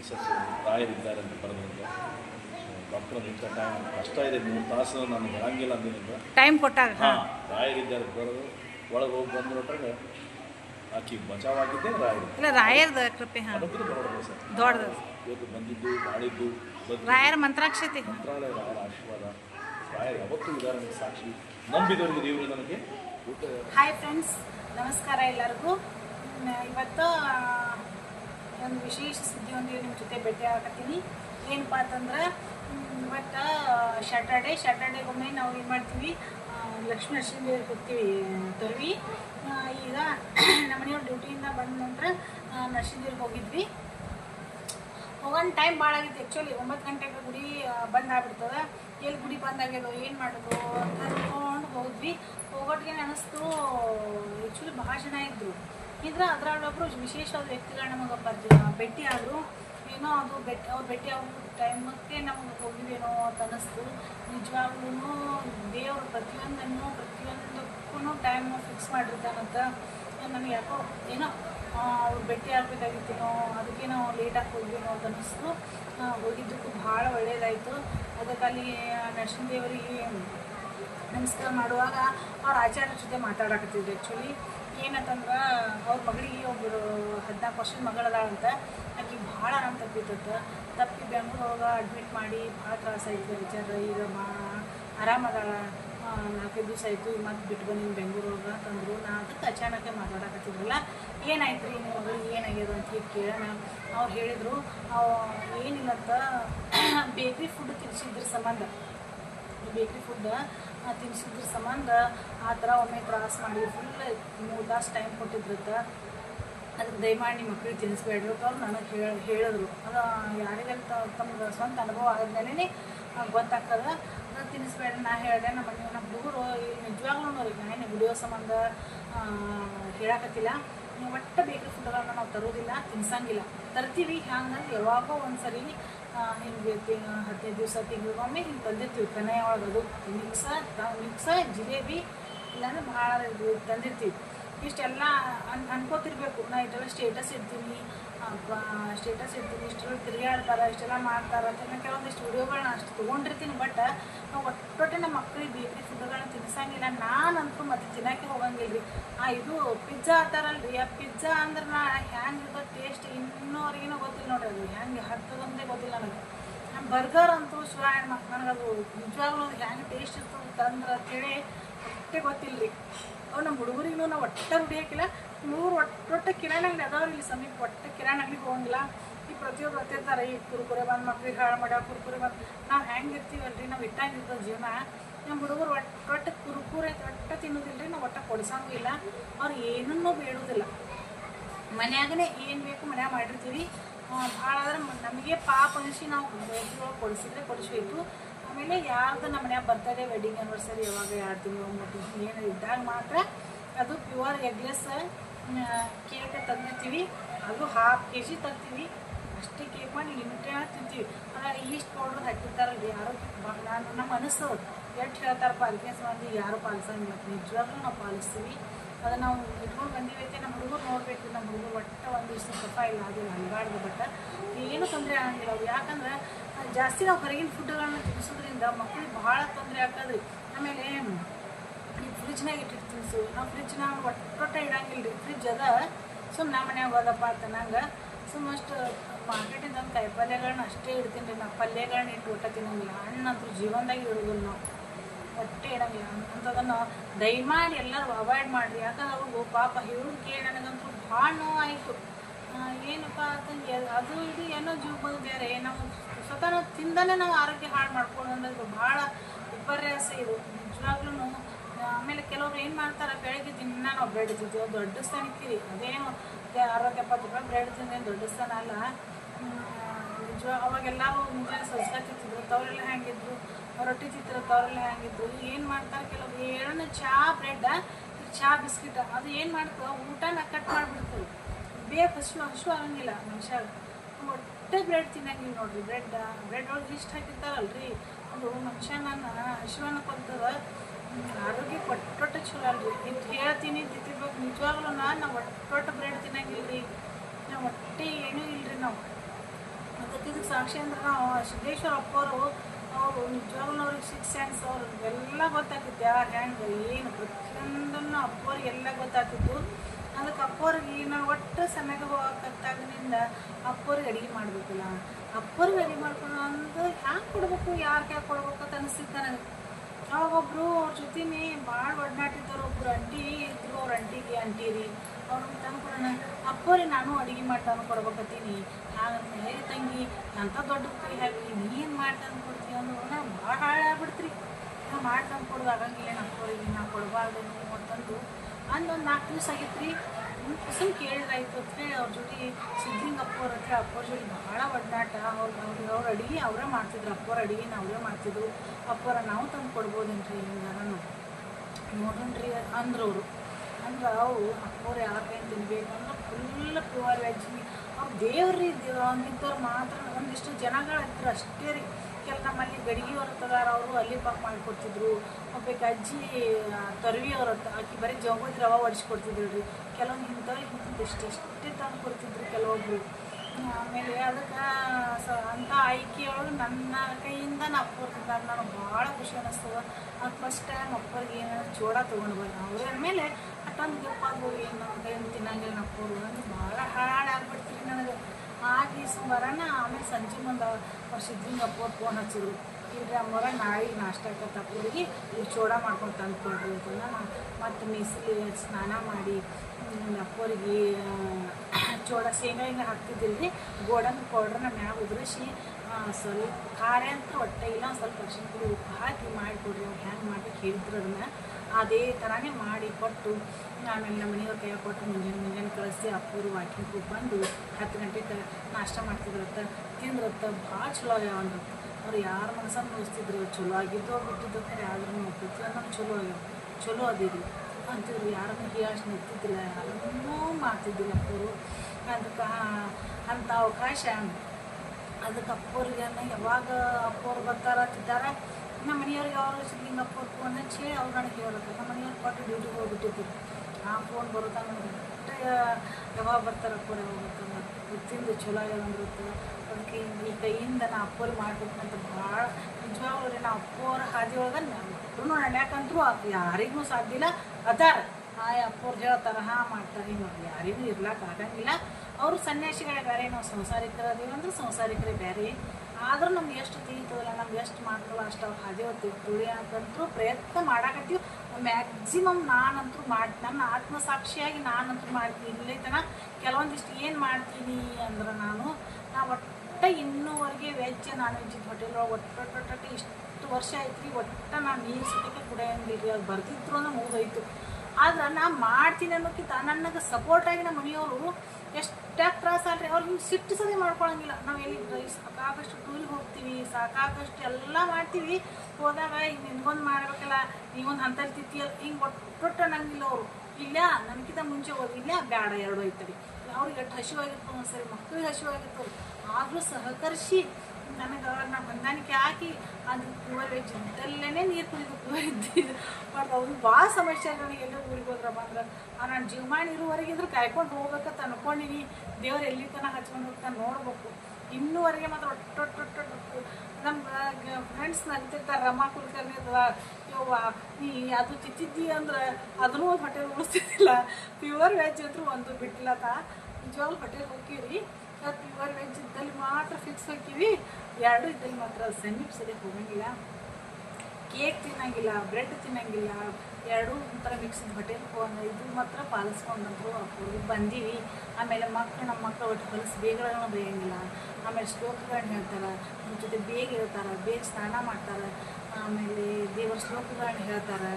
Mrs ತಾಯರಿದ್ದಾರೆ ಅಂತ ಬರೋದ್ರಿಂದ doctor ಇಂಥ ಟೈಮ್ ಕಷ್ಟ ಇದೆ ಮೂರು ತಾಸು ನಾನು ಬರಂಗಿಲ್ಲ ಅಂದಿನಿಂದ ಟೈಮ್ ಕೊಟ್ಟಾಗ ಹಾಂ. ರಾಯರಿದ್ದಾರೆ ಬರೋದು ಒಳಗೆ ಹೋಗಿ ಬಂದ್ಬಿಟ್ರೆ ಆಕಿ ಬಚಾವಾಗಿದ್ದೆ ರಾಯರು. ಇಲ್ಲ ರಾಯರ್ದ ಕೃಪೆ ಹಾಂ. ದೊಡ್ಡದು ಇವತ್ತು ಬಂದಿದ್ದು ಮಾಡಿದ್ದು ರಾಯರ ಮಂತ್ರಾಕ್ಷತೆ. ಮಂತ್ರಾಲಯ ರಾಯರ ಆಶೀರ್ವಾದ. ರಾಯರ್ ಯಾವತ್ತೂ ಉದಾಹರಣೆ ಸಾಕ್ಷಿ ನಂಬಿದವರಿಗೆ ದೇವರು ನನಗೆ. ಹಾಯ್ ಫ್ರೆಂಡ್ಸ್ ನಮಸ್ಕಾರ ಎಲ್ಲರಿಗೂ. ಇವತ್ತು ಒಂದು ವಿಶೇಷ ಸುದ್ದಿಯೊಂದಿಗೆ ನಿಮ್ಮ ಜೊತೆ ಭೇಟಿ ಆಗತ್ತೀನಿ ಏನಪ್ಪ ಅಂತಂದ್ರೆ ಮತ್ತು ಸ್ಯಾಟರ್ಡೇ ಸ್ಯಾಟರ್ಡೆ ಸ್ಯಾಟರ್ಡೆಗೊಮ್ಮೆ ನಾವು ಏನು ಮಾಡ್ತೀವಿ ಲಕ್ಷ್ಮೀ ನರಸಿಂಹ ಹೋಗ್ತೀವಿ, ತರ್ವಿ. ಈಗ ನಮ್ಮ ಮನೆಯವ್ರ ಡ್ಯೂಟಿಯಿಂದ ಬಂದ ನಂತರ ನರಸಿಂಹ ಹೋಗಿದ್ವಿ. ಹೋಗೋಣ ಟೈಮ್ ಭಾಳ ಆಗಿತ್ತು ಆ್ಯಕ್ಚುಲಿ ಒಂಬತ್ತು ಗಂಟೆಗೆ ಗುಡಿ ಬಂದ್ ಆಗ್ಬಿಡ್ತದೆ. ಎಲ್ಲಿ ಗುಡಿ ಬಂದಾಗ್ಯದೋ ಏನು ಮಾಡೋದು ಅಂತ ಅಂದ್ಕೊಂಡು ಹೋದ್ವಿ. ಹೋಗೋಟ್ಗೆ ಅನಿಸ್ತು ಆ್ಯಕ್ಚುಲಿ ಭಾಳ ಜನ ಇದ್ದರು ಇದ್ರೆ ಅದರೊಳಗೊಬ್ಬರು ವಿಶೇಷವಾದ ವ್ಯಕ್ತಿಗಳು ನಮಗೆ ಬರ್ತಿ ಭೇಟಿ ಆದರು ಏನೋ ಅದು ಬೆಟ್ ಅವ್ರು ಭೇಟಿ ಆಗೋ ಟೈಮಕ್ಕೆ ನಮಗೆ ಹೋಗಿವೇನೋ ಅಂತ ಅನ್ನಿಸ್ತು. ನಿಜವಾಗ್ಲೂ ದೇವರು ಪ್ರತಿಯೊಂದನ್ನು ಪ್ರತಿಯೊಂದಕ್ಕೂ ಟೈಮ್ ಫಿಕ್ಸ್ ಮಾಡಿರ್ತಾನಂತ ನನಗೆ ಯಾಕೋ ಏನೋ ಅವ್ರು ಭೇಟಿ ಆಗಬೇಕಾಗಿತ್ತೇನೋ, ಅದಕ್ಕೆ ನಾವು ಲೇಟಾಗಿ ಹೋಗ್ಬೇನೋ ಅಂತ ಅನ್ನಿಸ್ತು. ಹೋಗಿದ್ದಕ್ಕೂ ಭಾಳ ಒಳ್ಳೆಯದಾಯಿತು ಅದಕ್ಕೆ ಅಲ್ಲಿ ನರಸಿಂಹದೇವರಿಗೆ ನಮಸ್ಕಾರ ಮಾಡುವಾಗ ಅವ್ರ ಆಚಾರ್ಯರ ಜೊತೆ ಮಾತಾಡಕತ್ತಿದ್ರು ಆ್ಯಕ್ಚುಲಿ ಏನಂತಂದ್ರೆ, ಅವ್ರ ಮಗಳಿಗೆ ಒಬ್ಬರು ಹದಿನಾಲ್ಕು ವರ್ಷದ ಮಗಳದಾಳಂತ. ಆಕೆ ಭಾಳ ಆರಾಮ ತಪ್ಪಿತ್ತ. ತಪ್ಪಿ ಬೆಂಗಳೂರೊಳಗೆ ಅಡ್ಮಿಟ್ ಮಾಡಿ ಭಾಳ ತ್ರಾಸ ಆಯ್ತು. ವಿಚಾರ, ಈಗ ಮಾ ಆರಾಮದಾಳ ನಾಲ್ಕೈದು ದಿವಸ ಆಯಿತು. ಮತ್ತೆ ಬಿಟ್ಟು ಬಂದಿನಿ ಬೆಂಗಳೂರೊಳಗೆ ತಂದರು ನಾ ಅದಕ್ಕೆ ಅಚಾನಕ್ಕೆ ಮಾತಾಡಕತ್ತಿದ್ರಲ್ಲ ಏನಾಯ್ತು ರೀ ನಿಮ್ಮ ಮಗಳಿಗೆ? ಏನಾಗ್ಯದ ಅಂತ ಹೇಳಿ ಕೇಳೋಣ. ಅವ್ರು ಹೇಳಿದರು ಏನಿಲ್ಲಂತ, ಬೇಕ್ರಿ ಫುಡ್ ತಿನ್ಸಿದ್ರ ಸಂಬಂಧ. ಬೇಕ್ರಿ ಫುಡ್ ತಿನ್ಸಿದ್ರ ಸಂಬಂಧ ಆ ಥರ ಒಮ್ಮೆ ತ್ರಾಸ ಮಾಡಿ ಫುಲ್ ಮೂರು ತಾಸು ಟೈಮ್ ಕೊಟ್ಟಿದ್ರತ್ತ ಅದಕ್ಕೆ ದಯಮಾಡಿ ನಿಮ್ಮ ಮಕ್ಕಳಿಗೆ ತಿನ್ನಿಸ್ಬೇಡ್ರಿ ಅವ್ರು ನನಗೆ ಹೇಳ, ಹೇಳಿದ್ರು. ಅದು ಯಾರಿಗಂತ ತಮ್ಗೆ ಸ್ವಂತ ಅನುಭವ ಆದ್ಮೇಲೆ ಗೊತ್ತಾಗ್ತದೆ. ಅದು ತಿನ್ನಿಸ್ಬೇಡ ನಾ ಹೇಳಿದೆ ನಮ್ಮ ಮನೆ ನಮ್ಮ ಹುಡುಗರು ನಿಜವಾಗ್ಲೂ ರೀ ನಾನು ವಿಡಿಯೋ ಸಂಬಂಧ ಹೇಳಕತ್ತಿಲ್ಲ. ನೀವು ಒಟ್ಟು ಬೇಕು ಫುಡ್ಗಳನ್ನ ನಾವು ತರೋದಿಲ್ಲ, ತಿನ್ಸಂಗಿಲ್ಲ. ತರ್ತೀವಿ ಹ್ಯಾಂಗಂದ್ರೆ ಯಾವಾಗೋ ಒಂದು ಸರಿ ಹಿಂಗೆ ಹದಿನೈದು ದಿವಸ ತಿಂಗಳಿಗೊಮ್ಮೆ ಹಿಂಗೆ ತಂದಿರ್ತೀವಿ ಕನ್ನಯ್ಯ ಒಳಗೆ ಅದು ಮಿಕ್ಸ ಮಿಕ್ಸ ಜಿಲೇಬಿ ಇಲ್ಲಾಂದ್ರೆ ಭಾಳ ಇದು ತಂದಿರ್ತೀವಿ ಇಷ್ಟೆಲ್ಲ ಅನ್, ಅನ್ಕೋತಿರ್ಬೇಕು. ನಾ ಇದೆಲ್ಲ ಸ್ಟೇಟಸ್ ಇಡ್ತೀನಿ. ಸ್ಟೇಟಸ್ ಇಡ್ತೀನಿ. ಇಷ್ಟೆಲ್ಲ ತಿರುಗಾಡ್ತಾರೆ ಇಷ್ಟೆಲ್ಲ ಮಾಡ್ತಾರೆ ಅಂತ ನಾ ಕೆಲವೊಂದಿಷ್ಟು ವಿಡಿಯೋಗಳನ್ನ ಅಷ್ಟು ತೊಗೊಂಡಿರ್ತೀನಿ. ಬಟ್ ನಾವು ಒಟ್ಟೊಟ್ಟೆ ನಮ್ಮ ಮಕ್ಕಳಿಗೆ ಬೇಕ್ರಿ ಫುಡ್ಗಳನ್ನ ತಿನ್ಸಂಗಿಲ್ಲ. ನಾನಂತೂ ಮತ್ತೆ ತಿನ್ನಕ್ಕೆ ಹೋಗಂಗಿಲ್ಲ ರೀ ಆ, ಇದು ಪಿಜ್ಜಾ ಅಂತಾರಲ್ರಿ ಆ ಪಿಜ್ಜಾ ಅಂದ್ರೆ ನಾ ಹ್ಯಾಂಗೆ ಇರ್ತದೆ ಟೇಸ್ಟ್ ಅವ್ರಿಗೇನೋ ಗೊತ್ತಿಲ್ಲ ನೋಡ್ರಿ ಅದು. ಹೆಂಗೆ ಹತ್ತದಂದೇ ಗೊತ್ತಿಲ್ಲ ನನಗೆ. ಬರ್ಗರ್ ಅಂತೂ ಶಿವ ನನಗೆ ಅದು ನಿಜವಾಗ್ಲೂ ಹೆಂಗೆ ಟೇಸ್ಟ್ ಇರ್ತದೆ ತಂದ್ರೆ ಅಂತೇಳಿ ಒಟ್ಟೆ ಗೊತ್ತಿಲ್ಲ ರೀ ಅವು ನಮ್ಮ ಹುಡುಗರಿಗೂ ನಾವು ಒಟ್ಟ ರೂಢಿ ಹಾಕಿಲ್ಲ ಮೂರು ಒಟ್ಟೆ ಕಿರಾಣಿ ಅಂಗಡಿ ಅದಾವ್ರಿ ಇಲ್ಲಿ ಸಮೀಪ. ಒಟ್ಟು ಕಿರಾಣಿ ಅಂಗಡಿಗೆ ಹೋಗಿಲ್ಲ ಈ ಪ್ರತಿಯೊಬ್ಬರು ಬರ್ತಿರ್ತಾರೆ ಈ ಕುರುಕುರೆ ಬಂದು, ಮಕ್ಳಿಗೆ ಹಾಳು ಮಾಡ್ಯಾವ ಕುರುಕುರೆ ಬಂದು. ನಾವು ಹೆಂಗೆ ಇರ್ತೀವಲ್ರಿ, ನಾವು ಇಟ್ಟಂಗಿರ್ತದೆ ಜೀವನ. ನಮ್ಮ ಹುಡುಗರು ಒಟ್ಟು ಒಟ್ಟು ಕುರುಕುರೆ ಒಟ್ಟ ತಿನ್ನೋದಿಲ್ಲ ರೀ ನಾವು ಒಟ್ಟ ಕೊಡ್ಸಂಗೂ ಇಲ್ಲ. ಅವ್ರು ಏನನ್ನೂ ಬೇಡುವುದಿಲ್ಲ ಮನ್ಯಾಗನೇ ಏನು ಬೇಕು ಮನ್ಯಾಗ ಮಾಡಿರ್ತೀವಿ. ಭಾಳ ಆದ್ರೆ ನಮಗೆ ಪಾಪ ಅನಿಸಿ ನಾವು ವೆಡ್ಡಿಂಗ್ ಕೊಡಿಸಿದ್ರೆ ಕೊಡಿಸ್ಬೇಕು. ಆಮೇಲೆ ಯಾರ್ದು ನಮ್ಮ ಮನ್ಯಾಗ ಬರ್ತದೆ ವೆಡ್ಡಿಂಗ್ ಆ್ಯನಿವರ್ಸರಿ ಯಾವಾಗ ಎರಡು ತಿಂಗಳು ಮೂರು ತಿಂಗಳು ಏನು ಇದ್ದಾಗ ಮಾತ್ರ ಅದು ಪ್ಯೂರ್ ಎಗ್ಲೆಸ್ ಕೇಕ್ ತಂದಿರ್ತೀವಿ. ಅದು ಹಾಫ್ ಕೆ ಜಿ ತರ್ತೀವಿ ಅಷ್ಟೇ ಕೇಕ್ ಮಾಡಿ ಲಿಮಿಟೆಡ್ ತಿಂತೀವಿ. ಅದ್ರಾಗ ಈಸ್ಟ್ ಪೌಡ್ರ್ ಹಾಕಿರ್ತಾರಲ್ಲ ಯಾರು ನಾನು ನಮ್ಮ ಮನಸ್ಸು ಎಷ್ಟು ಹೇಳ್ತಾರಪ್ಪ ಅದಕ್ಕೆ ಸಂಬಂಧಿ ಯಾರು ಪಾಲಿಸಂಗಿಲ್ಲ. ನಿಜವಾಗ್ಲೂ ನಾವು ಪಾಲಿಸ್ತೀವಿ. ಅದನ್ನು ನಾವು ಇಟ್ಕೊಂಡು ಬಂದಿವೈತೆ ನಮ್ಮ ಹುಡುಗರು ನೋಡಬೇಕು, ನಮ್ಮ ಹುಡುಗರು ಒಟ್ಟು ಒಂದು ದಿವಸ ಕಫ ಇಲ್ಲ, ಅದು ಅಲ್ಗಾಡ್ದು ಬಟ್ ಏನು ತೊಂದರೆ ಆಗಂಗಿಲ್ಲ ಅವು ಯಾಕಂದ್ರೆ ಜಾಸ್ತಿ ನಾವು ಹೊರಗಿನ ಫುಡ್ಗಳನ್ನ ತಿನ್ನಿಸೋದ್ರಿಂದ ಮಕ್ಕಳಿಗೆ ಭಾಳ ತೊಂದರೆ ಆಗ್ತದ್ರಿ. ಆಮೇಲೆ ಈ ಫ್ರಿಜ್ನಾಗ ಇಟ್ಟಿಟ್ಟು ತಿನ್ಸು. ನಾವು ಫ್ರಿಜ್ನ ಒಟ್ಟೊಟ್ಟ ಇಡಂಗಿಲ್ಲ ರೀ ಫ್ರಿಜ್ ಅದ ಸುಮ್ಮನೆ ನಮ್ಮ ಮನ್ಯಾಗ ಹೋದಪ್ಪ ಅಂತ ನಂಗೆ ಸುಮ್ಮಷ್ಟು ಮಾರ್ಕೆಟಿಂದ ಕಾಯಿಪಲ್ಯಗಳನ್ನ ಕಾಯಿ ಪಲ್ಯಗಳನ್ನ ಅಷ್ಟೇ ಇಡ್ತೀನಿ ರೀ ನಾವು ಪಲ್ಯಗಳನ್ನ ಇಟ್ಟು ಊಟ ತಿನ್ನಂಗಿಲ್ಲ. ಹಣ್ಣಂತೂ ಜೀವನದಾಗ ಇಡೋದಿಲ್ಲ ನಾವು. ಹೊಟ್ಟೆ ಇಡಂಗಿಲ್ಲ ಅಂಥದನ್ನು ದಯಮಾಡಿ ಎಲ್ಲರೂ ಅವಾಯ್ಡ್ ಮಾಡಿರಿ. ಯಾಕಂದ್ರೆ ಅವ್ರಿಗೂ ಪಾಪ ಹೇಳೋದು ಕೇಳಿ ನನಗಂತೂ ಭಾಳ ನೋವಾಯಿತು. ಏನಪ್ಪ ಅಂತಂದು ಅದು ಇದು ಏನೋ ಜೀವ ಬಂದು ಬೇರೆ. ನಾವು ಸ್ವತಃ ನಾವು ತಿಂದನೇ ನಾವು ಆರೋಗ್ಯ ಹಾಳು ಮಾಡ್ಕೊಂಡು ಅನ್ನೋದು ಭಾಳ ವಿಪರ್ಯಾಸ ಇದು. ನಿಜವಾಗ್ಲೂ ಆಮೇಲೆ ಕೆಲವ್ರು ಏನು ಮಾಡ್ತಾರೆ, ಬೆಳಗ್ಗೆ ದಿನ ನಾವು ಬ್ರೆಡ್ ತಿಂತೀವಿ ದೊಡ್ಡ ಸ್ಥಾನಕ್ಕಿರಿ ಅದೇನು ಅರವತ್ತು ಎಪ್ಪತ್ತು ರೂಪಾಯಿ ಬ್ರೆಡ್ ದೊಡ್ಡ ಸ್ಥಾನ ಅಲ್ಲ. ನಿಜ, ಅವಾಗೆಲ್ಲರೂ ಮುಂಜಾನೆ ಸಜ್ಜಾಕಿತ್ತಿದ್ರು ತಿಂತಿದ್ರು, ತವರೆಲ್ಲ ಹೆಂಗಿದ್ರು ರೊಟ್ಟಿ ಚಿತ್ರ ತವರೆಲ್ಲ ಹ್ಯಾಂಗಿದ್ದು ಏನು ಮಾಡ್ತಾರೆ ಕೆಲವ್ರು? ಏನು ಚಹಾ ಬ್ರೆಡ್ ಚಹಾ ಬಿಸ್ಕಿಟ್, ಅದು ಏನು ಮಾಡ್ತದೆ? ಊಟನ ಕಟ್ ಮಾಡಿಬಿಡ್ತದೆ. ಬೇ ಹಸು ಹಸು ಆಗಂಗಿಲ್ಲ ಮನುಷ್ಯ. ಒಟ್ಟೆ ಬ್ರೆಡ್ ತಿನ್ನಂಗಿಲ್ಲ ನೋಡ್ರಿ, ಬ್ರೆಡ್ ಬ್ರೆಡ್ ಒಳಗೆ ಇಷ್ಟು ಹಾಕಿರ್ತಾರಲ್ರಿ. ಅದು ಮನುಷ್ಯನ ಹಸಿವನ್ನ ಕೊಡ್ತದ. ಆರೋಗ್ಯ ಒಟ್ಟೊಟ್ಟ ಚಲೋ ಅಲ್ರಿ. ಇದು ಹೇಳ್ತೀನಿ ತಿಂತಿರ್ಬೇಕು ನಿಜವಾಗ್ಲೂ ನಾವು ಒಟ್ಟೊಟ್ಟು ಬ್ರೆಡ್ ತಿನ್ನಂಗಿಲ್ಲ ರೀ ನಾವು ಹೊಟ್ಟೆ ಏನೂ ಇಲ್ರಿ ನಾವು. ಸಾಕ್ಷಿ ಅಂದ್ರೆ ನಾವು ಸಿದ್ದೇಶ್ವರ ಅಪ್ಪವರು ಅವರು ನಿಜವಾಗ್ಲೂ ಅವ್ರಿಗೆ ಸಿಕ್ಸ್ ಎಲ್ಲ ಗೊತ್ತಾಗ್ತಿತ್ತು. ಯಾರು ಹ್ಯಾಂಗೆ ಏನು ಪ್ರತಿಯೊಂದನ್ನು ಅಪ್ಪವ್ರಿಗೆ ಎಲ್ಲ ಗೊತ್ತಾಗ್ತಿತ್ತು. ಅದಕ್ಕೆ ಅಪ್ಪವ್ರಿಗೆ ನಾವು ಒಟ್ಟು ಸಮಯಕ್ಕೆ ಹೋಗಕ್ಕಾಗಿನಿಂದ ಅಪ್ಪವ್ರಿಗೆ ಅಡುಗೆ ಮಾಡಬೇಕಲ್ಲ. ಅಪ್ಪವ್ರಿಗೆ ಅಡುಗೆ ಮಾಡ್ಕೊಂಡು ಅಂದು ಹ್ಯಾಂಗೆ ಕೊಡ್ಬೇಕು ಯಾರು ಹ್ಯಾಂಗೆ ಕೊಡ್ಬೇಕು ಅಂತ ಅನಿಸ್ತಿತ್ತು ನನಗೆ. ಅವಾಗೊಬ್ರು ಅವ್ರ ಜೊತೆನೇ ಭಾಳ ಒಡನಾಟಿದ್ದವ್ರು ಒಬ್ರು ಅಂಟಿ ಇದ್ರು ಅವ್ರ ಅಂಟಿಗೆ ಅಂಟಿ ರೀ ಅವ್ರು ತಂದ್ಕೊಡೋಣ ಅಪ್ಪವ್ರಿಗೆ ನಾನು ಅಡುಗೆ ಮಾಡ್ತಾನು ಕೊಡ್ಬೇಕತ್ತೀನಿ. ಹಾಗಂತ ಹೇ ತಂಗಿ ಅಂತ ದೊಡ್ಡ ಕೈ ಹಾಕಿ ನೀನು ಮಾಡಿ ತಂದು ಕೊಡ್ತೀವಿ ಅನ್ನೋದನ್ನ ಭಾಳ ಹಾಳಾಗ್ಬಿಡ್ತ್ರಿ. ನಾವು ಮಾಡಿ ತಂದು ಕೊಡೋದು ಆಗಂಗಿಲ್ಲ ನಮ್ಮ ಅಪ್ಪೋರಿಗೆ ನಾ ಕೊಡಬಾರ್ದು ನೀವು ಅಂತಂದು. ಅಂದೊಂದು ನಾಲ್ಕು ದಿವಸ ಆಗಿತ್ತು ರೀ ಸುಮ್ಮನೆ ಕೇಳಿದ್ರಾಯ್ತು ಅಂತ ಹೇಳಿ ಅವ್ರ ಜೊತೆ ಸಿದ್ಲಿಂಗ ಅಪ್ಪವ್ರ ಹತ್ರ ಅಪ್ಪವ್ರ ಜೊತೆ ಭಾಳ ಒಡನಾಟ. ಅವ್ರು ಅವ್ರು, ಅವ್ರ ಅಡುಗೆ ಅವರೇ ಮಾಡ್ತಿದ್ರು ಅಪ್ಪವ್ರ ಅಡುಗೆನ ಅವರೇ ಮಾಡ್ತಿದ್ರು. ಅಪ್ಪವ್ರ ನಾವು ತಂದು ಕೊಡ್ಬೋದೇನ್ರಿ ನೋಡೋಣ್ರಿ ಅಂದ್ರು ಅವರು ಅಂದ್ರೆ ಅವರು ಅಪ್ಪವ್ರು ಯಾವ ಕೈ ತಿನ್ಬೇಕು ಅಂದ್ರೆ ಫುಲ್ ಪ್ಯೂರ್ ವೆಜ್ ಅವ್ರು ದೇವ್ರಿ ಇದ್ದವ್ರು ಮಾತ್ರ ಒಂದಿಷ್ಟು ಜನಗಳು ಇದ್ರು ಅಷ್ಟೇ ರೀ. ಕೆಲ ನಮ್ಮಲ್ಲಿ ಗಡಿಗೆ ಅವ್ರ ತದಾರ ಅವರು ಅಲ್ಲಿ ಪಾಕ್ ಮಾಡಿಕೊಡ್ತಿದ್ರು. ಒಬ್ಬಕ್ಕೆ ಅಜ್ಜಿ ತರ್ವಿ ಅವ್ರ ಆಕಿ ಬರೀ ಜೋಗೋದಿ ರವ ಒಡಿಸ್ಕೊಡ್ತಿದ್ರು ರೀ. ಕೆಲವೊಂದು ಇಂಥವ್ರಿಗೆ ಇಂಥದ್ದು ತಂದು ಕೊಡ್ತಿದ್ರು ಕೆಲವೊಬ್ರು. ಆಮೇಲೆ ಅದಕ್ಕೆ ಸ ಅಂಥ ಆಯ್ಕೆಯೊಳಗೆ ನನ್ನ ಕೈಯಿಂದ ನಾ ಅಪ್ಪರ್ತಿದ್ದ ನನಗೆ ಭಾಳ ಖುಷಿ ಅನ್ನಿಸ್ತದ ಅದು ಫಸ್ಟ್ ಟೈಮ್ ಅಪ್ಪರಿಗೆ ಏನಾದ್ರು ಚೋಡ ತೊಗೊಂಡು ಬಂದ ಅವ್ರ ಮೇಲೆ ಗಪ್ಪ ಹೋಗಿ ಏನು ನಮ್ಮ ಕೈಯಿಂದ ತಿನ್ನಂಗಿಲ್ಲ ನಪ್ಪರು ಅಂದ್ರೆ ಭಾಳ ಹಾಳಾಗ್ಬಿಡ್ತೀವಿ ನನಗೆ ಆಗಿ ಸುಮಾರನ ಆಮೇಲೆ ಸಂಜೆ ಮುಂದೆ ಅವ್ರು ಅಪ್ಪವ್ರು ಫೋನ್ ಹಚ್ಚಿದ್ರು. ಇಲ್ರಿ ಅಮ್ಮರ ನಾಳೆ ನಾಷ್ಟಕ್ಕೆ ತಪ್ಪರಿಗೆ ಇವ್ರು ಚೂಡ ಮಾಡ್ಕೊಂಡು ತಂದು ಕೊಡ್ರಿ ಅಂತಂದ ನಾನು ಮತ್ತು ಮೀಸಲಿ ಸ್ನಾನ ಮಾಡಿ ಹ್ಮ್, ಚೋಡ ಆ, ಶೇಂಗಾ ಹಿಂಗೆ ಹಾಕ್ತಿದ್ದಿಲ್ಲ ರೀ ಗೋಡನ್ ಪೌಡ್ರನ್ನ ಮ್ಯಾಗ ಉದುರಿಸಿ ಆ, ಸ್ವಲ್ಪ ಖಾರ ಅಂತ ಹೊಟ್ಟೆ ಇಲ್ಲ ಸ್ವಲ್ಪ ಅರ್ಶಿನ ಪುಡಿ ಉಪ್ಪು ಹಾಕಿ ಮಾಡಿಕೊಡ್ರಿ ಅವ್ರು ಹ್ಯಾಂಗೆ ಮಾಡ್ಲಿಕ್ಕೆ ಹೇಳಿದ್ರು ಅದನ್ನ. ಅದೇ ಥರನೇ ಮಾಡಿ ಕೊಟ್ಟು ಆಮೇಲೆ ನಮ್ಮ ಮನೆಯವ್ರ ಕೈಯಾಗ ಕೊಟ್ಟು ಮುಂಜಾನೆ ಮುಂಜಾನೆ ಕಳಿಸಿ ಅಪ್ಪೂರು ವಾಕಿಂಗ್ ಬಂದು ಹತ್ತು ಗಂಟೆಗೆ ನಾಷ್ಟ ಮಾಡ್ತಿದ್ರತ್ತ, ತಿಂದ್ರತ್ತ, ಭಾಳ ಚಲೋ ಅಂದ್ರೆ. ಅವ್ರು ಯಾರ ಮನಸ್ಸನ್ನು ನೋಯಿಸ್ತಿದ್ರು ಚಲೋ ಆಗಿದ್ದೋ ಬಿಟ್ಟಿದ್ದೋ ಖರೆ ಆದ್ರೂ ಪ್ರತಿಯೊಂದನ್ನು ಚಲೋ ಆಗ್ಯಾವ. ಚಲೋ ಅದಿರಿ ಅಂತಿದ್ರು ಯಾರನ್ನು ಹೀಯಾಶ್ ನಿಂತಿದ್ದಿಲ್ಲ ಯಾರನ್ನೂ ಮಾಡ್ತಿದ್ದಿಲ್ಲ ಅಪ್ಪರು ಅದಕ್ಕೆ ಅಂಥ ಅವಕಾಶ. ಅದಕ್ಕೆ ಅಪ್ಪವ್ರಿಗೆ ಯಾವಾಗ ಅಪ್ಪವ್ರು ಬರ್ತಾರ ತಿದ್ದಾರ ನಮ್ಮ ಮನೆಯವ್ರಿಗೆ ಅವರು ಸಿದ್ಲಿಂಗ ಅಪ್ಪವ್ರು ಫೋನ್ ಹಚ್ಚಿ ಅವ್ರು ನನಗೆ ಹೇಳೋದು ನಮ್ಮ ಮನೆಯವ್ರು ಕೊಟ್ಟು ಡ್ಯೂಟಿಗೆ ಹೋಗ್ಬಿಟ್ಟಿದ್ರು ಆ ಫೋನ್ ಬರುತ್ತಾ ನನಗೆ ಯಾವಾಗ ಬರ್ತಾರೆ ಕೊಡೆ ಹೋಗುತ್ತೆ ಗೊತ್ತಿಂದು ತಿಂದು ಚಲೋ ಆಗಿರುತ್ತೆ ಅದಕ್ಕೆ ಈ ಕೈಯಿಂದ ನಾ ಅಪ್ಪೋರು ಮಾಡ್ಬೇಕಂತ ಭಾಳ ನಿಜವಾಗ್ಲೂ ರೀ, ನಾ ಅಪ್ಪೋರ ಹಾದಿ ಒಳಗೆ ಮಕ್ಕಳು ನಡ್ಯಾಕಂತರೂ ಯಾರಿಗೂ ಸಾಧ್ಯ ಇಲ್ಲ. ಅದಾರ. ಆ ಅಪ್ಪೋರು ಹೇಳ್ತಾರೆ, ಹಾಂ ಮಾಡ್ತಾರೆ. ಹಿಂಗೆ ಯಾರಿಗೂ ಇರ್ಲಾಕ ಆಗಂಗಿಲ್ಲ. ಅವರು ಸನ್ಯಾಸಿಗಳೇ ಬೇರೆ, ನಾವು ಸಂಸಾರಿಕರದೀವಿ ಅಂದ್ರೆ ಸಂಸಾರಿಕರೇ ಬೇರೆ. ಆದ್ರೂ ನಮ್ಗೆ ಎಷ್ಟು ತಿಳಿತದಲ್ಲ ನಮ್ಗೆ ಎಷ್ಟು ಮಾಡ್ತಲ್ಲ ಅಷ್ಟು ಅವ್ರು ಹಾದಿ ಹೋಗ್ತೀವಿ ತುಳಿಯಾಕಂತೂ ಪ್ರಯತ್ನ ಮಾಡಾಕತ್ತೀವಿ. ಮ್ಯಾಕ್ಸಿಮಮ್ ನಾನಂತೂ ಮಾಡಿ, ನನ್ನ ಆತ್ಮಸಾಕ್ಷಿಯಾಗಿ ನಾನಂತೂ ಮಾಡ್ತೀನಿ. ಇಲ್ಲೇ ತನ ಕೆಲವೊಂದಿಷ್ಟು ಏನು ಮಾಡ್ತೀನಿ ಅಂದ್ರೆ ನಾನು, ನಾ ಒಟ್ಟು ಇನ್ನೂವರೆಗೆ ವೆಜ್ ನಾನ್ ವೆಜ್ ಹೋಟೆಲ್ ಒಳಗೆ ಒಟ್ಟು ಒಟ್ಟೊಟ್ಟು ಇಷ್ಟು ವರ್ಷ ಆಯ್ತು ರೀ ಒಟ್ಟು ನಾನು ನೀರು ಸದ್ಯಕ್ಕೆ ರೀ ಅದು ಬರ್ತಿದ್ರು ಅಂದ್ರೆ ಮುಗಿದೋಯ್ತು. ಆದ್ರೆ ನಾ ಮಾಡ್ತೀನಿ ಅನ್ನೋಕ್ಕಿಂತ ನನಗೆ ಸಪೋರ್ಟಾಗಿ ನಮ್ಮ ಮನೆಯವರು ಎಷ್ಟೇ ತ್ರಾಸ ಅಲ್ರಿ ಅವ್ರು ಹಿಂಗೆ ಸಿಟ್ಟು ಸದಿ ಮಾಡ್ಕೊಳಂಗಿಲ್ಲ. ನಾವು ಎಲ್ಲಿ ಸಾಕಾಗಷ್ಟು ಟೂರಿಗೆ ಹೋಗ್ತೀವಿ ಸಾಕಾಗಷ್ಟು ಎಲ್ಲ ಮಾಡ್ತೀವಿ. ಹೋದಾಗ ಈಗ ನಿನ್ಗೊಂದು ಮಾಡ್ಬೇಕಲ್ಲ, ನೀವೊಂದು ಹಂತ ತಿತ್ತಿಯಲ್ಲ ಹಿಂಗೆ ಒಟ್ಟು ಅನ್ನಂಗಿಲ್ಲ ಅವರು. ಇಲ್ಲ ನನಗಿಂತ ಮುಂಚೆ ಹೋಗಿ ಇಲ್ಲ ಬೇಡ ಎರಡು ಐತರಿ ಅವ್ರಿಗೆ ಎಷ್ಟು ಹಸಿವಾಗಿರ್ತವೆ ಒಂದ್ಸರಿ ಮಕ್ಕಳಿಗೆ ಹಸಿವಾಗಿರ್ತವೆ ಆದರೂ ಸಹಕರಿಸಿ ನನಗೆ ಅವ್ರನ್ನ ಹೊಂದಾಣಿಕೆ ಹಾಕಿ ಅದು ವೆಜ್ ಇದ್ದಲ್ಲೇ ನೀರು ಕುಡಿದು ಇದ್ದಿದ್ದು. ಬಟ್ ಅವ್ರು ಭಾಳ ಸಮಸ್ಯೆ ನನಗೆ ಎಲ್ಲೋ ಊರಿಗೆ ಹೋದ್ರಪ್ಪ ಅಂದ್ರೆ ನಾನು ಜೀವಮಾನ ಇರುವವರೆಗೆ ಇದ್ರೆ ಕಾಯ್ಕೊಂಡು ಹೋಗ್ಬೇಕಂತ ಅನ್ಕೊಂಡಿನಿ. ದೇವ್ರು ಎಲ್ಲಿ ತನಕ ಹಚ್ಕೊಂಡು ಹೋಗ್ತಾನೆ ನೋಡ್ಬೇಕು. ಇನ್ನೂವರೆಗೆ ಮಾತ್ರ ಒಟ್ಟೊಟ್ಟೊಟ್ಟೊಟ್ಟು ನಮ್ಮ ಫ್ರೆಂಡ್ಸ್ ನಗ್ತಿರ್ತಾರೆ ರಮಾ ಕುಲಕರ್ಣಿ ಅಥವಾ ಯವ್ವ, ನೀ ಅದು ಚಿಚ್ಚಿದ್ದಿ ಅಂದ್ರೆ ಅದನ್ನೂ ಒಂದು ಹೋಟೆಲ್ ಉಳಿಸ್ತಿದ್ದಿಲ್ಲ. ಪ್ಯೂರ್ ವೆಜ್ ಅಂದ್ರೂ ಒಂದು ಬಿಟ್ಲತ್ತ ನಿಜವಾಗ್ಲೂ ಹೋಟೆಲ್ ಹೋಗ್ತೀವಿ ಪ್ಯೂರ್ ವೆಜ್ ಇದ್ದಲ್ಲಿ ಮಾತ್ರ ಫಿಕ್ಸ್ ಹಾಕೀವಿ ಎರಡು ಇದ್ದಲ್ಲಿ ಮಾತ್ರ ಸೆಮಿಪ್ ಸರಿ ಹೋಗಂಗಿಲ್ಲ. ಕೇಕ್ ತಿನ್ನಂಗಿಲ್ಲ ಬ್ರೆಡ್ ತಿನ್ನಂಗಿಲ್ಲ. ಎರಡೂ ಒಂಥರ ಮಿಕ್ಸಿದ ಬಟ್ಟೆ ಹೋಗ ಇದು ಮಾತ್ರ ಪಾಲಿಸ್ಕೊಂಡಂದ್ರು ಅಪ್ಪವ್ರಿಗೆ ಬಂದೀವಿ. ಆಮೇಲೆ ಮಕ್ಕಳು ನಮ್ಮ ಮಕ್ಕಳು ಒಟ್ಟು ಹೊಲಸು ಬೇಗಗಳನ್ನ ಬೇಯಂಗಿಲ್ಲ. ಆಮೇಲೆ ಶ್ಲೋಕಗಳನ್ನ ಹೇಳ್ತಾರೆ ನಮ್ಮ ಜೊತೆ ಬೇಗ ಹೇಳ್ತಾರೆ, ಬೇಗ ಸ್ನಾನ ಮಾಡ್ತಾರೆ. ಆಮೇಲೆ ದೇವರ ಶ್ಲೋಕಗಳನ್ನ ಹೇಳ್ತಾರೆ.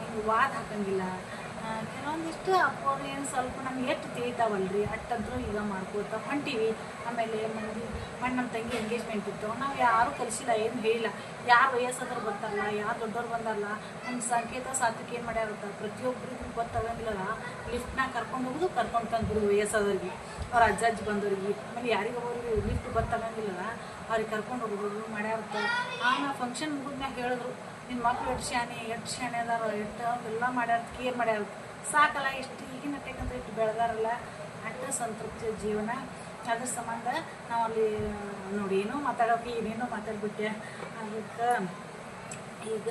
ಹಿಂಗೆ ವಾದ ಹಾಕಂಗಿಲ್ಲ. ಕೆಲವೊಂದಿಷ್ಟು ಅಪ್ಪವ್ರು ಏನು ಸ್ವಲ್ಪ ನಮ್ಗೆ ಎಷ್ಟು ತಿಳಿತಾವಲ್ರಿ? ಅಟ್ಟಂತರೂ ಈಗ ಮಾಡ್ಕೋತ ಹೊಂಟೀವಿ. ಆಮೇಲೆ ಮಂದಿ ಮಣ್ಣು ನಮ್ಮ ತಂಗಿ ಎಂಗೇಜ್ಮೆಂಟ್ ಇತ್ತು. ನಾವು ಯಾರೂ ಕಲಿಸಿಲ್ಲ ಏನು ಹೇಳಿಲ್ಲ. ಯಾರು ವಯಸ್ಸಾದ್ರು ಬರ್ತಾರಲ್ಲ, ಯಾರು ದೊಡ್ಡವ್ರು ಬಂದಾರಲ್ಲ ನಮ್ಮ ಸಂಕೇತ ಸಾತ್ವಿಕ ಏನು ಮಾಡ್ಯಾರ ಪ್ರತಿಯೊಬ್ಬರಿಗೂ ಗೊತ್ತಾಗಂಗಿಲ್ಲ ಲಿಫ್ಟ್ನಾಗ ಕರ್ಕೊಂಡು ಹೋಗೋದು, ಕರ್ಕೊಂಡು ತಂದ್ಬಿಡೋದು ವಯಸ್ಸಾದವ್ರಿಗೆ. ಅವ್ರ ಅಜ್ಜ, ಅಜ್ಜಿ ಬಂದವ್ರಿಗೆ. ಆಮೇಲೆ ಯಾರಿಗೊಬ್ಬರಿಗೆ ಲಿಫ್ಟ್ ಗೊತ್ತಾಗಂಗಿಲ್ಲ ಅವ್ರಿಗೆ ಕರ್ಕೊಂಡು ಹೋಗೋದು, ಮಾಡ್ಯಾರತ್ತ. ಆಮೇಲೆ ಫಂಕ್ಷನ್ ಮುಗಿದ್ಮ್ಯಾಗ ಹೇಳಿದ್ರು. ನಿಮ್ಮ ಮಕ್ಳು ಎಷ್ಟು ಶಾಣೆ ಎಷ್ಟು ಶಾಣೆ ಅದಾರ, ಎಷ್ಟು ಎಲ್ಲ ಮಾಡ್ಯಾರ ಕೇರ್ ಮಾಡ್ಯಾರ. ಸಾಕಲ್ಲ, ಎಷ್ಟು ಈಗಿನ ಟೆಕ್ಕಂತ ಇಟ್ಟು ಬೆಳೆದಾರಲ್ಲ. ಅಷ್ಟು ಸಂತೃಪ್ತಿ ಜೀವನ. ಅದ್ರ ಸಂಬಂಧ ನಾವು ಅಲ್ಲಿ, ನೋಡಿ ಏನೋ ಮಾತಾಡೋಕೆ, ಏನೇನೋ ಮಾತಾಡ್ಬಿಟ್ಟೆ ಅದಕ್ಕೆ ಈಗ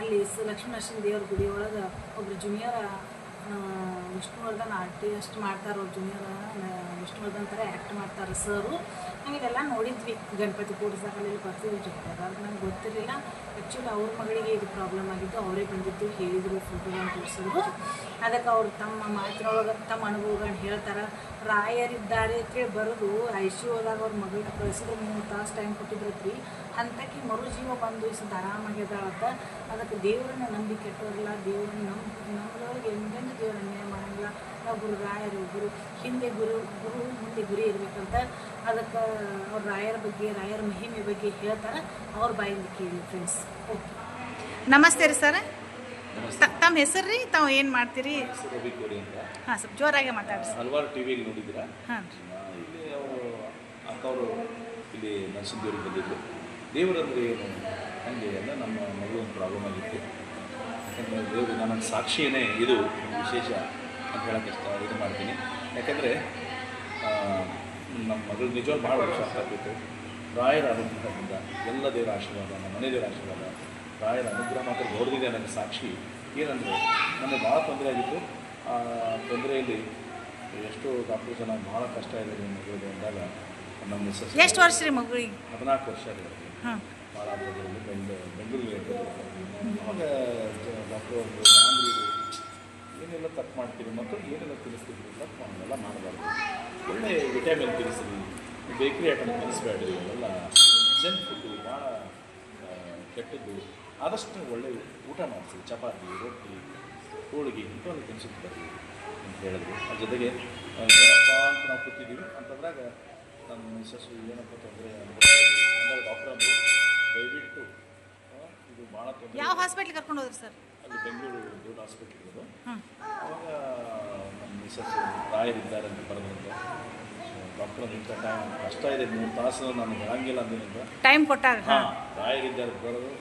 ಅಲ್ಲಿ ಲಕ್ಷ್ಮೀ ದೇವ್ರ ಗುಡಿ ಒಳಗೆ ಒಬ್ರು ಜೂನಿಯರ್ ವಿಷ್ಣುವರ್ಧನ್ ಆರ್ಟಿಸ್ಟ್ ಮಾಡ್ತಾರೆ ಅವ್ರು ಜೂನಿಯರ್ ವಿಷ್ಣುವರ್ಧನ್ ಥರ ಆ್ಯಕ್ಟ್ ಮಾಡ್ತಾರೆ ಸರು. ನಾವು ಇದೆಲ್ಲ ನೋಡಿದ್ವಿ. ಗಣಪತಿ ಕೂಡಿಸಾಕಲ್ಲಿ ಬರ್ತೀವಿ ಜೊತೆಗೆ. ಅದು ನಂಗೆ ಗೊತ್ತಿರಲಿಲ್ಲ. ಆ್ಯಕ್ಚುಲಿ ಅವ್ರ ಮಗಳಿಗೆ ಇದು ಪ್ರಾಬ್ಲಮ್ ಆಗಿದ್ದು ಅವರೇ ಬಂದಿದ್ದು ಹೇಳಿದರು ಫೋಟೋಗಳನ್ನು ತೋರಿಸಿದ್ರು ಅದಕ್ಕೆ ಅವ್ರು ತಮ್ಮ ಮಾತಿನೊಳಗೆ ತಮ್ಮ ಅನುಭವಗಳನ್ನ ಹೇಳ್ತಾರೆ. ರಾಯರಿದ್ದಾರೆ ಅಂತೇಳಿ ಬರೋದು ಐ ಸಿ ಹೋದಾಗ ಅವ್ರ ಮಗಳಿಗೆ ಕಳಿಸಿದ್ರು ಮೂರು ತಾಸು ಟೈಮ್ ಕೊಟ್ಟಿದ್ರತ್ರಿ. ಅಂಥಕ್ಕೆ ಮರು ಜೀವ ಬಂದು ಆರಾಮಾಗ್ಯದ ಅಂತ ಅದಕ್ಕೆ ದೇವರನ್ನ ನಂಬಿ ಕೆಟ್ಟೋರಲ್ಲ ದೇವರನ್ನ ನಂಬ ನಮ್ಮದೊಳಗೆ ಎಂದೆಂದು ದೇವ್ರ ಅನ್ಯಾಯ ಮಾಡಂಗಿಲ್ಲ. ನಾವು ಗುರು ರಾಯರು ಗುರು ಹಿಂದೆ ಗುರು ಗುರು ಮುಂದೆ ಗುರಿ ಇರ್ಬೇಕಂತ ಅದಕ್ಕೆ ಅವ್ರ ರಾಯರ ಬಗ್ಗೆ ರಾಯರ ಮಹಿಮೆ ಬಗ್ಗೆ ಹೇಳ್ತಾರೆ. ಅವ್ರ ಬಾಯಿಂದ ಕೇಳಿ ಫ್ರೆಂಡ್ಸ್ ಓಕೆ ನಮಸ್ತೆ ರೀ ಸರ್. ತಮ್ಮ ಹೆಸರು ರೀ? ತಾವು ಏನು ಮಾಡ್ತೀರಿ? ಹಾಂ ಸ್ವಲ್ಪ ಜೋರಾಗೆ ಮಾತಾಡಿ ಹಲವಾರು ಟಿ ವಿ ನೋಡಿದ್ದೀರಾ? ಹಾಂ ಇಲ್ಲಿ ಅವರು ಅಕ್ಕವರು ಇಲ್ಲಿ ನರಸಿಂಹದೇವ್ರಿಗೆ ಬಂದಿದ್ರು ದೇವರಂದ್ರೆ ಏನು ಹಾಗೆ ಎಲ್ಲ ನಮ್ಮ ಮಗಳೊಂದು ಪ್ರಾಬ್ಲಮ್ ಆಗಿತ್ತು. ಯಾಕಂದರೆ ದೇವರು ನನ್ನ ಸಾಕ್ಷಿಯೇ ಇದು ವಿಶೇಷ ಅಂತ ಹೇಳಕ್ಕೆ ಇಷ್ಟ, ಇದು ಮಾಡ್ತೀನಿ. ಯಾಕಂದರೆ ನಮ್ಮ ಮಗಳು ನಿಜವಾಗಿ ಭಾಳ ವರ್ಷ ಆಗ್ತಾಯಿತ್ತು ರಾಯರ ಅನುಗ್ರಹದಿಂದ ಎಲ್ಲ ದೇವರ ಆಶೀರ್ವಾದ, ನಮ್ಮ ಮನೆ ದೇವರ ಆಶೀರ್ವಾದ. ರಾಯರ ಅನುಗ್ರಹ ಮಾತ್ರ ಗೌರವಿದೆ ನನಗೆ ಸಾಕ್ಷಿ. ಏನಂದರೆ ನನಗೆ ಭಾಳ ತೊಂದರೆ ಆಗಿತ್ತು. ಆ ತೊಂದರೆಯಲ್ಲಿ ಎಷ್ಟೋ ಡಾಕ್ಟರ್ ಜನ ಭಾಳ ಕಷ್ಟ ಇದೆ ನಿಮ್ಮ ಮಗಳಿಗೆ ಅಂದಾಗ ನಮ್ಮ ಮಿಸ್ಸಸ್ ಎಷ್ಟು ವರ್ಷ ರೀ ಮಗಳಿಗೆ ಹದಿನಾಲ್ಕು ವರ್ಷ ಆಗಿದೆ ಹಾಂ. ಭಾಳ ಆಗೋದ್ರಲ್ಲಿ ಬೆಂಗಳೂರು ಬೆಂಗಳೂರಿಗೆ. ಅವಾಗ ಡಾಕ್ಟರ್ ಏನೆಲ್ಲ ತಪ್ಪು ಮಾಡ್ತೀರಿ ಮತ್ತು ಏನೆಲ್ಲ ತಿನ್ನಿಸ್ತೀರಿ ತಪ್ಪು ಅವನ್ನೆಲ್ಲ ಮಾಡಬಾರ್ದು. ಒಳ್ಳೆ ವಿಟಮಿನ್ ತಿನ್ನಿಸ್ರಿ. Bakery item ತಿನ್ನಿಸ್ಬೇಡ್ರಿ. ಅವೆಲ್ಲ ಜಂಕ್ ಫುಡ್ಡು ಭಾಳ ಆ, ಕೆಟ್ಟದ್ದು. ಆದಷ್ಟು ಒಳ್ಳೆ ಊಟ ಮಾಡಿಸಿ. ಚಪಾತಿ ರೊಟ್ಟಿ ಹೋಳಿಗೆ ಇಂಥವೆಲ್ಲ ತಿನ್ಸುತ್ತೆ ಬರ್ರಿ ಅಂತ ಹೇಳಿದ್ರು. ಅದ್ರ ಜೊತೆಗೆ ಆ, ಏನಪ್ಪ ಅಂತ ನಾವು ಕೂತಿದ್ದೀವಿ. ಅಂತಂದಾಗ ನನ್ನ ಮಿಸ್ಸಸ್ಸು ಏನಪ್ಪ ತೊಂದರೆ ಡಾಕ್ಟರ್ ಅಂದರು ದಯವಿಟ್ಟು ಇದು ಭಾಳ ತೊಂದರೆ ಯಾವ ಹಾಸ್ಪಿಟ್ಲಿಗೆ ಕರ್ಕೊಂಡು ಹೋದ್ರಿ ಸರ್? ಅಲ್ಲಿ ಬೆಂಗಳೂರು ದೊಡ್ಡ ಹಾಸ್ಪಿಟ್ಲ್ ಇರೋದು ಅವಾಗ ನಮ್ಮ ಮಿಸ್ಸಸ್ ತಾಯಿರಿದ್ದಾರೆ ಅಂತ ಬರೆದಂತ. ಡಾಕ್ಟರ್ ಇಂಥ ಟೈಮ್ ಕಷ್ಟ ಇದೆ. ಮೂರು ತಾಸು ನಾನು ಬರಂಗಿಲ್ಲ ಅಂದಿನಿಂದ. ಟೈಮ್ ಕೊಟ್ಟಾಗ ಹಾಂ. ರಾಯರಿದ್ದಾರೆ ಬರೋದು.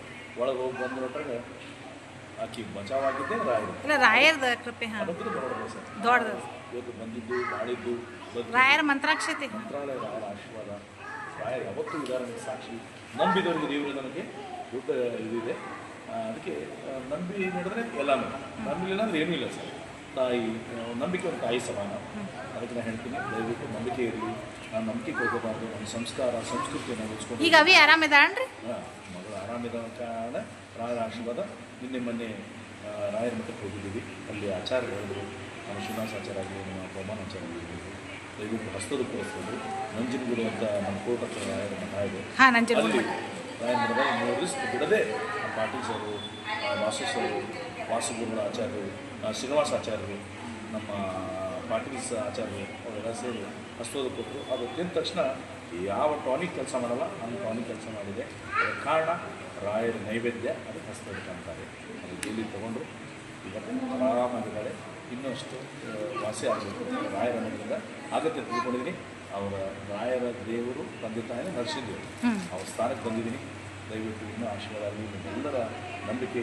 ಒಳಗೆ ಹೋಗಿ ಬಂದ್ಬಿಟ್ಟಾಗ ಆಕಿ ಬಚಾವಾಗಿದ್ದೆ ರಾಯರು. ಇಲ್ಲ ರಾಯರ್ ಕೃಪೆ ಹಾಂ. ದೊಡ್ಡದು ಇವತ್ತು ಬಂದಿದ್ದು ಮಾಡಿದ್ದು ರಾಯರ ಮಂತ್ರಾಕ್ಷತೆ. ಮಂತ್ರಾಲಯ ರಾಯರ ಆಶೀರ್ವಾದ. ರಾಯರು ಯಾವತ್ತೂ ಉದಾಹರಣೆ ಸಾಕ್ಷಿ. ನಂಬಿದವರಿಗೆ ದೇವರು ನನಗೆ ದೊಡ್ಡ ಇದಿದೆ. ಅದಕ್ಕೆ ನಂಬಿ ನಡೆದ್ರೆ ಎಲ್ಲನೂ. ನಂಬಿಲ್ಲ ಅಂದ್ರೆ ಏನೂ ಇಲ್ಲ ಸರ್. ತಾಯಿ ನಂಬಿಕೆ ಒಂದು ತಾಯಿ ಸಮಾನ. ಅದಕ್ಕೆ ನಾನು ಹೇಳ್ತೀನಿ ದಯವಿಟ್ಟು ನಂಬಿಕೆ ಇರಲಿ. ನಾನು ನಂಬಿಕೆ ಕೊಡ್ಕೋಬಾರ್ದು. ನಮ್ಮ ಸಂಸ್ಕಾರ ಸಂಸ್ಕೃತಿಯನ್ನು ಉಳಿಸ್ಕೊಂಡು. ಈಗ ಅವಿ ಆರಾಮಿದಾಳ್ರಿ ಹಾಂ ಮಗಳು ಆರಾಮಿದ ಕಾರಣ ರಾಯರ ಆಶೀರ್ವಾದ ನಿನ್ನೆ ಮೊನ್ನೆ ರಾಯರ ಮಠಕ್ಕೆ ಹೋಗಿದ್ದೀವಿ. ಅಲ್ಲಿ ಆಚಾರ್ಯ ಹೇಳಿದ್ರು. ನಮ್ಮ ಶ್ರೀನಿವಾಸ ಆಚಾರ್ಯ ಆಗಲಿ ನಮ್ಮ ಪ್ರಮಾಣ ಆಚಾರ್ಯ ಆಗಲಿ ದಯವಿಟ್ಟು ಹಸ್ತದ ಕೂರಿಸ್ಬೋದು ನಂಜನಗೂಡು ಅಂತ ನಮ್ಮ ಕೋಟ ಹತ್ರ ರಾಯರ ಮಠ ಇದೆ. ಹಾಂ ಅಲ್ಲಿ ರಾಯರ ಮೂರು ದಿವಸ ಬಿಡದೆ ಪಾಟೀಲ್ ಸರು ವಾಸು ಸರು ವಾಸುಗುರುಗಳ ಆಚಾರ್ಯರು ಶ್ರೀನಿವಾಸ ಆಚಾರ್ಯರು ನಮ್ಮ ಪಾಟೀಲ್ ಆಚಾರ್ಯರು ಅವರೆಲ್ಲ ಸೇರಿ ಹಸ್ತೋದ ಕೊಟ್ಟರು. ಅದು ತಿಂದ ತಕ್ಷಣ ಯಾವ ಟಾನಿಕ್ ಕೆಲಸ ಮಾಡಲ್ಲ ಹಂಗೆ ಟಾನಿಕ್ ಕೆಲಸ ಮಾಡಿದೆ. ಅದಕ್ಕೆ ಕಾರಣ ರಾಯರ ನೈವೇದ್ಯ ಅದು ಹಸ್ತೋದಕ್ಕೆ ಅಂತಾರೆ ಅದು ಇಲ್ಲಿ ತೊಗೊಂಡ್ರು. ಇವತ್ತು ಆರಾಮಾಗಿದ್ದಾಳೆ ಇನ್ನಷ್ಟು ವಾಸಿ ಆಗಬೇಕು. ರಾಯರ ಮನೆಯಿಂದ ಆಗತ್ತೆ ಅಂತ ತಿಳ್ಕೊಂಡಿದ್ದೀನಿ. ಅವರ ರಾಯರ ದೇವರು ತಂದೆ ತಾಯಿನ ಹ್ಮ್. ಅವ್ರ ಸ್ಥಾನಕ್ಕೆ ಬಂದಿದ್ದೀನಿ. ದಯವಿಟ್ಟು ಇನ್ನೂ ಆಶೀರ್ವಾದ ಆಗಲಿ ನಿಮ್ಮೆಲ್ಲರ ನಂಬಿಕೆ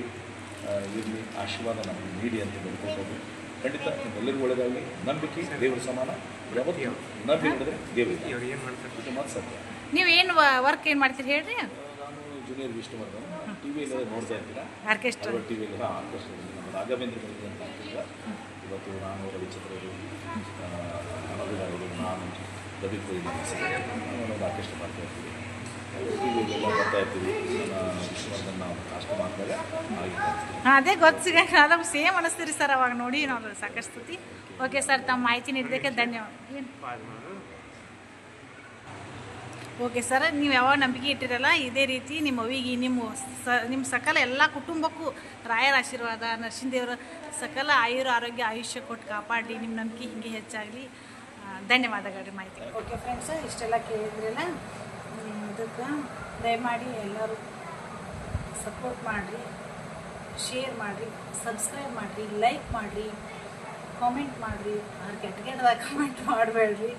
ಇರಲಿ. ಆಶೀರ್ವಾದ ನಮಗೆ ನೀಡಿ ಅಂತ ಬೇಡ್ಕೊಳ್ಬೋದು ಖಂಡಿತ ನಿಮ್ಮೆಲ್ಲರಿಗೂ ಒಳ್ಳೆಯದಾಗಲಿ. ನಂಬಿಕೆ ದೇವರ ಸಮಾನ. ಯಾವತ್ತು ನಂಬಿ ನಡೆದ್ರೆ ದೇವರು. ಮಾತು ಸತ್ಯ. ನೀವು ಏನು ವರ್ಕ್ ಏನು ಮಾಡ್ತೀರಿ ಹೇಳ್ರಿ? ನಾನು ಜೂನಿಯರ್ ವಿಷ್ಣುವರ್ಧನ್ ಟಿ ವಿಯಲ್ಲಿ ನೋಡ್ತಾ ಇರ್ತೀರಾ? ಆರ್ಕೆಸ್ಟ್ರಾ ಟಿ ವಿಯಲ್ಲಿ ಆರ್ಕೆಸ್ಟ್ರಾ ನಮ್ಮ ರಾಘವೇಂದ್ರ ಅಂತ ಆಗ್ತಿದ್ದ ಇವತ್ತು ನಾನು ರವಿಚಂದ್ರರು ಅನಗುಣರು ನಾನು ರವಿ ಕೊಯ್ಲಿ ಒಂದು ಆರ್ಕೆಸ್ಟ್ರಾ ಮಾಡ್ತಾ ಇರ್ತೀವಿ. ಬರ್ತಾ ನಾವು ಮಾಡಿದಾಗ ಹಾಂ ಅದೇ ಗೊತ್ತು ಸಿಗಕ್ಕೆ ಸೇಮ್ ಅನಿಸ್ತೀರಿ ಸರ್ ಅವಾಗ ನೋಡಿ ನಾವು ಸಾಕಷ್ಟು ಓಕೆ ಸರ್ ತಮ್ಮ ಮಾಹಿತಿ ನೀಡಿದ್ದಕ್ಕೆ ಧನ್ಯವಾದ. ಏನು? ಓಕೆ ಸರ್, ನೀವು ಯಾವಾಗ ನಂಬಿಕೆ ಇಟ್ಟಿರಲ್ಲ, ಇದೇ ರೀತಿ ನಿಮ್ಮ ಅವಿಗೆ ನಿಮ್ಮ ಸ, ನಿಮ್ಮ ಸಕಲ ಎಲ್ಲ ಕುಟುಂಬಕ್ಕೂ ರಾಯರ ಆಶೀರ್ವಾದ ನರಸಿಂಹದೇವರ ಸಕಲ ಆಯುರ ಆರೋಗ್ಯ, ಆಯುಷ್ಯ ಕೊಟ್ಟು ಕಾಪಾಡಲಿ ನಿಮ್ಮ ನಂಬಿಕೆ ಹೀಗೆ ಹೆಚ್ಚಾಗಲಿ. ಧನ್ಯವಾದಗಳು ಮಾಹಿತಿ ಓಕೆ ಫ್ರೆಂಡ್ಸ್, ಇಷ್ಟೆಲ್ಲ ಕೇಳಿದ್ರಲ್ಲ ಇದಕ್ಕೆ ದಯಮಾಡಿ ಎಲ್ಲರೂ ಸಪೋರ್ಟ್ ಮಾಡಿರಿ, ಶೇರ್ ಮಾಡಿರಿ, ಸಬ್ಸ್ಕ್ರೈಬ್ ಮಾಡಿರಿ, ಲೈಕ್ ಮಾಡಿರಿ, ಕಾಮೆಂಟ್ ಮಾಡಿರಿ, ಅವ್ರು ಕೆಟ್ಟ ಕೆಟ್ಟದಾಗ ಕಮೆಂಟ್ ಮಾಡಬೇಡ್ರಿ,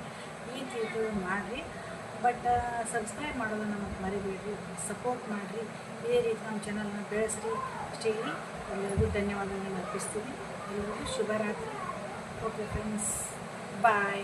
ಈ ರೀತಿ ಮಾಡಿರಿ. ಬಟ್ ಸಬ್ಸ್ಕ್ರೈಬ್ ಮಾಡೋದನ್ನು ಮತ್ತೆ ಮರಿಬೇಡ್ರಿ. ಸಪೋರ್ಟ್ ಮಾಡಿರಿ. ಇದೇ ರೀತಿ ನಮ್ಮ ಚಾನಲ್ನ ಬೆಳೆಸ್ರಿ. ಅಷ್ಟೇ ಎಲ್ಲರಿಗೂ ಧನ್ಯವಾದಗಳನ್ನು ಅರ್ಪಿಸ್ತೀನಿ. ಎಲ್ಲರಿಗೂ ಶುಭರಾತ್ರಿ. Okay friends bye